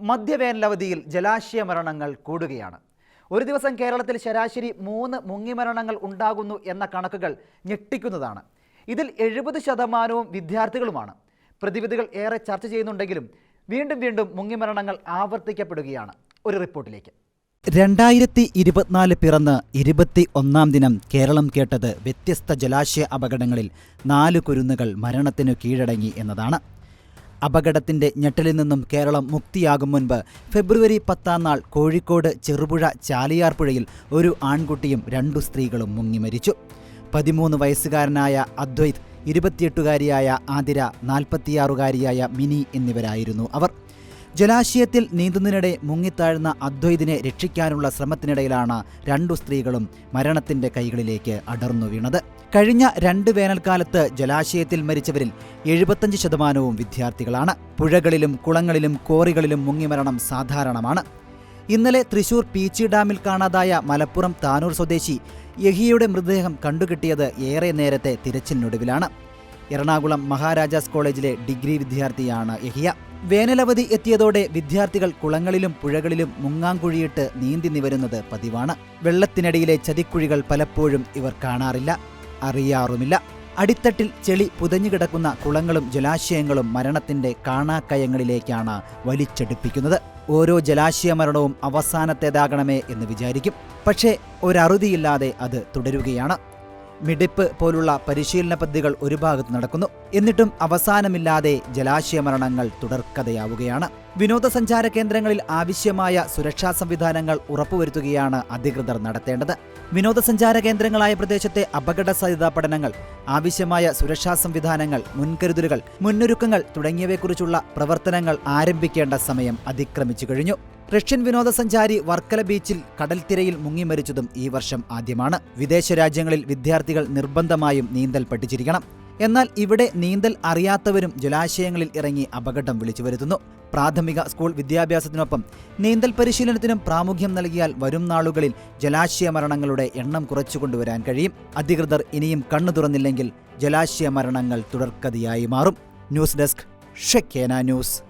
മധ്യവേനലവധിയിൽ ജലാശയ മരണങ്ങൾ കൂടുകയാണ്. ഒരു ദിവസം കേരളത്തിൽ ശരാശരി മൂന്ന് മുങ്ങിമരണങ്ങൾ ഉണ്ടാകുന്നു എന്ന കണക്കുകൾ ഞെട്ടിക്കുന്നതാണ്. ഇതിൽ എഴുപത് ശതമാനവും വിദ്യാർത്ഥികളുമാണ്. പ്രതിവിധികൾ ഏറെ ചർച്ച ചെയ്യുന്നുണ്ടെങ്കിലും വീണ്ടും വീണ്ടും മുങ്ങിമരണങ്ങൾ ആവർത്തിക്കപ്പെടുകയാണ്. ഒരു റിപ്പോർട്ടിലേക്ക്. രണ്ടായിരത്തി ഇരുപത്തിനാല് പിറന്ന് ഇരുപത്തി ഒന്നാം ദിനം കേരളം കേട്ടത് വ്യത്യസ്ത ജലാശയ അപകടങ്ങളിൽ നാല് കുരുന്നുകൾ മരണത്തിനു കീഴടങ്ങി എന്നതാണ്. അപകടത്തിന്റെ ഞെട്ടലിൽ നിന്നും കേരളം മുക്തിയാകും മുൻപ് ഫെബ്രുവരി പത്താം നാൾ കോഴിക്കോട് ചെറുപുഴ ചാലിയാർപ്പുഴയിൽ ഒരു ആൺകുട്ടിയും രണ്ടു സ്ത്രീകളും മുങ്ങി മരിച്ചു പതിമൂന്ന് വയസ്സുകാരനായ അദ്വൈത് ഇരുപത്തിയെട്ടുകാരിയായ ആതിര നാൽപ്പത്തിയാറുകാരിയായ മിനി എന്നിവരായിരുന്നു അവർ. ജലാശയത്തിൽ നീന്തുന്നതിനിടെ മുങ്ങിത്താഴ്ന്ന അദ്വൈതിനെ രക്ഷിക്കാനുള്ള ശ്രമത്തിനിടയിലാണ് രണ്ടു സ്ത്രീകളും മരണത്തിന്റെ കൈകളിലേക്ക് അടർന്നു വീണത്. കഴിഞ്ഞ രണ്ട് വേനൽക്കാലത്ത് ജലാശയത്തിൽ മരിച്ചവരിൽ എഴുപത്തഞ്ച് ശതമാനവും വിദ്യാർത്ഥികളാണ്. പുഴകളിലും കുളങ്ങളിലും കോറികളിലും മുങ്ങിമരണം സാധാരണമാണ്. ഇന്നലെ തൃശൂർ പീച്ചി ഡാമിൽ കാണാതായ മലപ്പുറം താനൂർ സ്വദേശി യഹിയുടെ മൃതദേഹം കണ്ടുകിട്ടിയത് ഏറെ നേരത്തെ തിരച്ചിലിനൊടുവിലാണ്. എറണാകുളം മഹാരാജാസ് കോളേജിലെ ഡിഗ്രി വിദ്യാർത്ഥിയാണ് യഹിയ. വേനലവധി എത്തിയതോടെ വിദ്യാർത്ഥികൾ കുളങ്ങളിലും പുഴകളിലും മുങ്ങാങ്കുഴിയിട്ട് നീന്തി നിവരുന്നത് പതിവാണ്. വെള്ളത്തിനടിയിലെ ചതിക്കുഴികൾ പലപ്പോഴും ഇവർ കാണാറില്ല അറിയാറുമില്ല. അടിത്തട്ടിൽ ചെളി പുതഞ്ഞുകിടക്കുന്ന കുളങ്ങളും ജലാശയങ്ങളും മരണത്തിന്റെ കാണാക്കയങ്ങളിലേക്കാണ് വലിച്ചെടുപ്പിക്കുന്നത്. ഓരോ ജലാശയ മരണവും അവസാനത്തേതാകണമേ എന്ന് വിചാരിക്കും. പക്ഷേ ഒരറുതിയില്ലാതെ അത് തുടരുകയാണ്. മിടിപ്പ് പോലുള്ള പരിശീലന പദ്ധതികൾ ഒരു ഭാഗത്ത് നടക്കുന്നു. എന്നിട്ടും അവസാനമില്ലാതെ ജലാശയ മരണങ്ങൾ തുടർക്കഥയാവുകയാണ്. വിനോദസഞ്ചാര കേന്ദ്രങ്ങളിൽ ആവശ്യമായ സുരക്ഷാ സംവിധാനങ്ങൾ ഉറപ്പുവരുത്തുകയാണ് അധികൃതർ നടത്തേണ്ടത്. വിനോദസഞ്ചാര കേന്ദ്രങ്ങളായ പ്രദേശത്തെ അപകട സാധ്യതാ പഠനങ്ങൾ ആവശ്യമായ സുരക്ഷാ സംവിധാനങ്ങൾ മുൻകരുതലുകൾ മുന്നൊരുക്കങ്ങൾ തുടങ്ങിയവയെക്കുറിച്ചുള്ള പ്രവർത്തനങ്ങൾ ആരംഭിക്കേണ്ട സമയം അതിക്രമിച്ചു കഴിഞ്ഞു. റഷ്യൻ വിനോദസഞ്ചാരി വർക്കല ബീച്ചിൽ കടൽത്തിരയിൽ മുങ്ങി മരിച്ചതും ഈ വർഷം ആദ്യമാണ്. വിദേശ രാജ്യങ്ങളിൽ വിദ്യാർത്ഥികൾ നിർബന്ധമായും നീന്തൽ പഠിച്ചിരിക്കണം എന്നാൽ ഇവിടെ നീന്തൽ അറിയാത്തവരും ജലാശയങ്ങളിൽ ഇറങ്ങി അപകടം വിളിച്ചു വരുത്തുന്നു. പ്രാഥമിക സ്കൂൾ വിദ്യാഭ്യാസത്തിനൊപ്പം നീന്തൽ പരിശീലനത്തിനും പ്രാമുഖ്യം നൽകിയാൽ വരും നാളുകളിൽ ജലാശയ മരണങ്ങളുടെ എണ്ണം കുറച്ചുകൊണ്ടുവരാൻ കഴിയും. അധികൃതർ ഇനിയും കണ്ണു തുറന്നില്ലെങ്കിൽ ജലാശയ മരണങ്ങൾ തുടർക്കഥയായി മാറും. ന്യൂസ് ഡെസ്ക് ഷെക്കേന ന്യൂസ്.